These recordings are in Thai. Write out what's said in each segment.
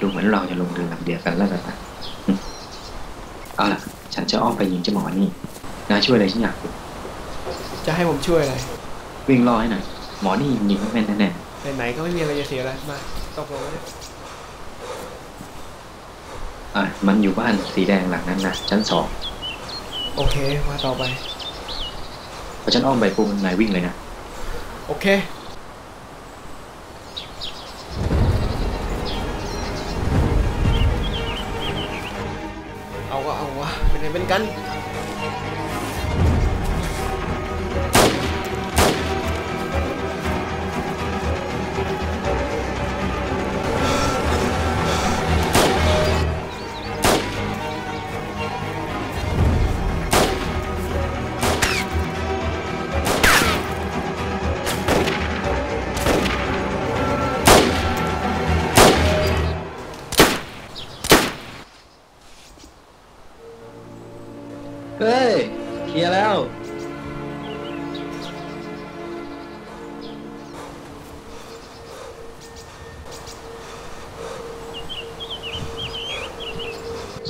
เราจะลงเรือลำเดียวกันแล้วกันนะอืมเอาล่ะ ฉันจะอ้อมไปยิงเจ้าหมอนี่นายช่วยอะไรฉันอยากรู้จะให้ผมช่วยอะไร วิ่งล่อให้หน่อยหมอนี่ยิงไม่แม่นแน่ไหนๆก็ไม่มีอะไรจะเสียแล้วมาตกลงแล้วเนี่ยๆอะมันอยู่บ้านสีแดงหลังนั้นนะชั้นสองโอเคมาต่อไปพอฉันอ้อมไปปุ๊บนายวิ่งเลยนะ โอเค เอา เฮ้ย เคลียร์แล้ว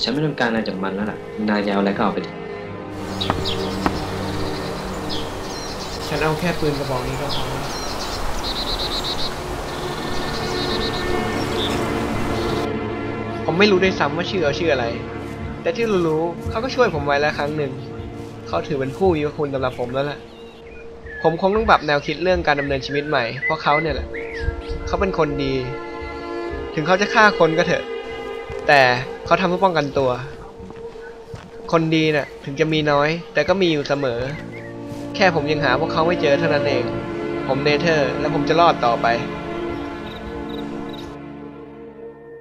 ฉันไม่ต้องการอะไรจากมันแล้วล่ะ นายจะเอาอะไรก็เอาไปฉันเอาแค่ปืนกระบอกนี้ก็พอแล้วผมไม่รู้ด้วยซ้ำว่าชื่อเขาชื่ออะไร แต่ที่รู้ๆเขาก็ช่วยผมไว้แล้วครั้งหนึ่ง เขาถือเป็นผู้มีพระคุณสำหรับผมแล้วแหละผมคงต้องปรับแนวคิดเรื่องการดำเนินชีวิตใหม่ เพราะเขาเนี่ยแหละ เขาเป็นคนดี ถึงเขาจะฆ่าคนก็เถอะ แต่เขาทำเพื่อป้องกันตัว คนดีน่ะถึงจะมีน้อย แต่ก็มีอยู่เสมอ แค่ผมยังหาพวกเขาไม่เจอเท่านั้นเอง ผมเนเธอร์และผมจะรอดต่อไป